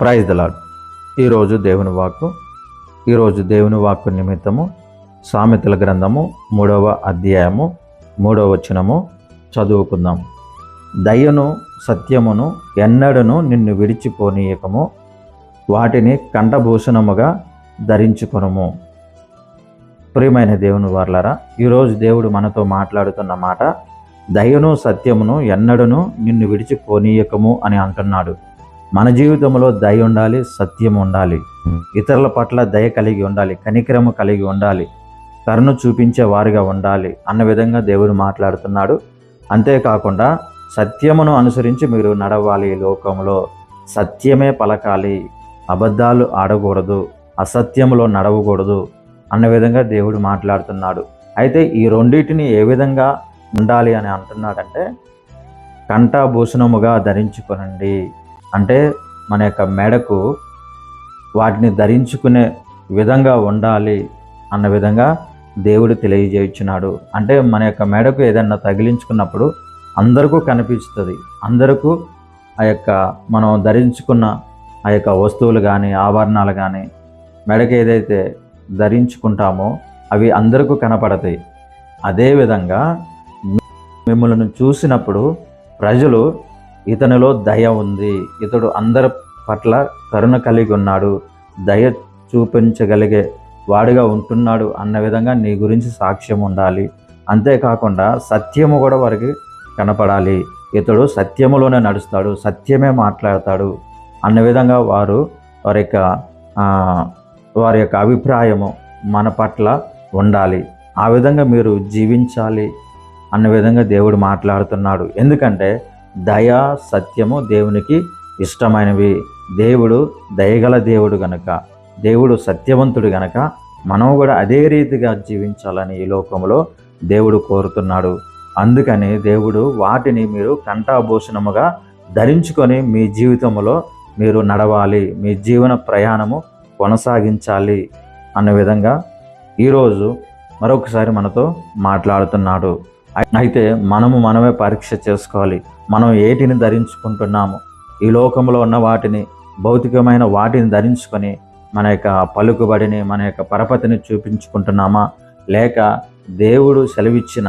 Praise the Lord ఈరోజు దేవుని వాక్కు ఈరోజు దేవుని వాక్కు నిమిత్తము సామెతల గ్రంథము మూడవ అధ్యాయము మూడవ వచనము చదువుకుందాం. దయను సత్యమును ఎన్నడను నిన్ను విడిచిపోనీయకము వాటిని కంఠభూషణముగా ధరించుకునము. ప్రియమైన దేవుని వర్లరా ఈరోజు దేవుడు మనతో మాట్లాడుతున్న మాట దయను సత్యమును ఎన్నడను నిన్ను విడిచిపోనీయకము అని అంటున్నాడు. మన జీవితంలో దయ ఉండాలి సత్యం ఉండాలి. ఇతరుల పట్ల దయ కలిగి ఉండాలి కనికరము కలిగి ఉండాలి కరుణ చూపించే వారిగా ఉండాలి అన్న విధంగా దేవుడు మాట్లాడుతున్నాడు. అంతేకాకుండా సత్యమును అనుసరించి మీరు నడవాలి లోకంలో. సత్యమే పలకాలి అబద్ధాలు ఆడకూడదు అసత్యములో నడవకూడదు అన్న విధంగా దేవుడు మాట్లాడుతున్నాడు. అయితే ఈ రెండింటిని ఏ విధంగా ఉండాలి అని అంటున్నాడంటే కంఠాభూషణముగా ధరించుకొనండి. అంటే మన యొక్క మెడకు వాటిని ధరించుకునే విధంగా ఉండాలి అన్న విధంగా దేవుడు తెలియజేయుచున్నాడు. అంటే మన యొక్క మెడకు ఏదన్నా తగిలించుకున్నప్పుడు అందరికీ కనిపిస్తుంది. అందరికీ ఆ యొక్క మనం ధరించుకున్న ఆ యొక్క వస్తువులు కానీ ఆభరణాలు కానీ మెడకు ఏదైతే ధరించుకుంటామో అవి అందరికీ కనపడతాయి. అదేవిధంగా మిమ్మల్ని చూసినప్పుడు ప్రజలు ఇతనిలో దయ ఉంది. ఇతడు అందరి పట్ల కరుణ కలిగి ఉన్నాడు. దయ చూపించగలిగే వాడిగా ఉంటున్నాడు అన్న విధంగా నీ గురించి సాక్ష్యం ఉండాలి. అంతేకాకుండా సత్యము కూడా వారికి కనపడాలి. ఇతడు సత్యములోనే నడుస్తాడు సత్యమే మాట్లాడతాడు అన్న విధంగా వారు వారి యొక్క వారి యొక్క అభిప్రాయము మన పట్ల ఉండాలి. ఆ విధంగా మీరు జీవించాలి అన్న విధంగా దేవుడు మాట్లాడుతున్నాడు. ఎందుకంటే దయ సత్యము దేవునికి ఇష్టమైనవి. దేవుడు దయగల దేవుడు గనక దేవుడు సత్యవంతుడు గనక మనం కూడా అదే రీతిగా జీవించాలని ఈ లోకంలో దేవుడు కోరుతున్నాడు. అందుకని దేవుడు వాటిని మీరు కంఠాభూషణముగా ధరించుకొని మీ జీవితంలో మీరు నడవాలి మీ జీవన ప్రయాణము కొనసాగించాలి అన్న విధంగా ఈరోజు మరొకసారి మనతో మాట్లాడుతున్నాడు. అయితే మనము మనమే పరీక్ష చేసుకోవాలి. మనం ఏటిని ధరించుకుంటున్నాము? ఈ లోకంలో ఉన్న వాటిని భౌతికమైన వాటిని ధరించుకొని మన యొక్క పలుకుబడిని మన యొక్క పరపతిని చూపించుకుంటున్నామా? లేక దేవుడు సెలవిచ్చిన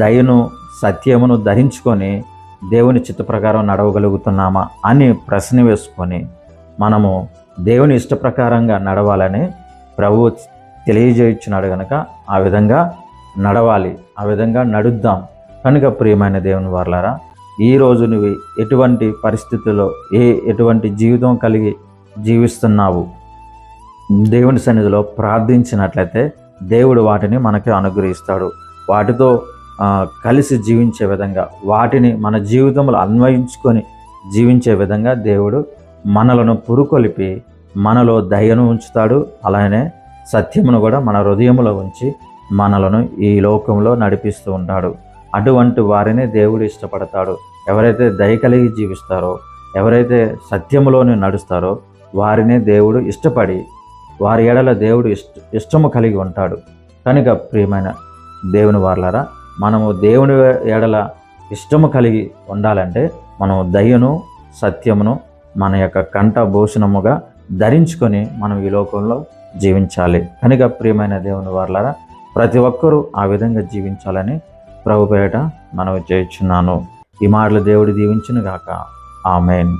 దయను సత్యమును ధరించుకొని దేవుని చిత్త ప్రకారం నడవగలుగుతున్నామా అని ప్రశ్న వేసుకొని మనము దేవుని ఇష్ట ప్రకారంగా నడవాలని ప్రభు తెలియజేయించినాడు కనుక ఆ విధంగా నడవాలి. ఆ విధంగా నడుద్దాం. కనుక ప్రియమైన దేవుని వార్లారా ఈరోజు నువ్వు ఎటువంటి పరిస్థితుల్లో ఏ ఎటువంటి జీవితం కలిగి జీవిస్తున్నావు? దేవుని సన్నిధిలో ప్రార్థించినట్లయితే దేవుడు వాటిని మనకి అనుగ్రహిస్తాడు. వాటితో కలిసి జీవించే విధంగా వాటిని మన జీవితంలో అన్వయించుకొని జీవించే విధంగా దేవుడు మనలను పురుకొలిపి మనలో దయను ఉంచుతాడు. అలానే సత్యమును కూడా మన హృదయంలో ఉంచి మనలను ఈ లోకంలో నడిపిస్తూ ఉంటాడు. అటువంటి వారిని దేవుడు ఇష్టపడతాడు. ఎవరైతే దయ కలిగి జీవిస్తారో ఎవరైతే సత్యంలోనే నడుస్తారో వారినే దేవుడు ఇష్టపడి వారి ఎడల దేవుడు ఇష్ట ఇష్టము కలిగి ఉంటాడు. కనుక ప్రియమైన దేవుని వార్లరా మనము దేవుని ఎడల ఇష్టము కలిగి ఉండాలంటే మనం దయను సత్యమును మన యొక్క కంఠ భూషణముగా ధరించుకొని మనం ఈ లోకంలో జీవించాలి. కనుక ప్రియమైన దేవుని వార్లరా ప్రతి ఒక్కరూ ఆ విధంగా జీవించాలని ప్రభుపేట మనం చేయుచున్నాను. ఈ మాటలు దేవుడు దీవించును గాక ఆమెన్.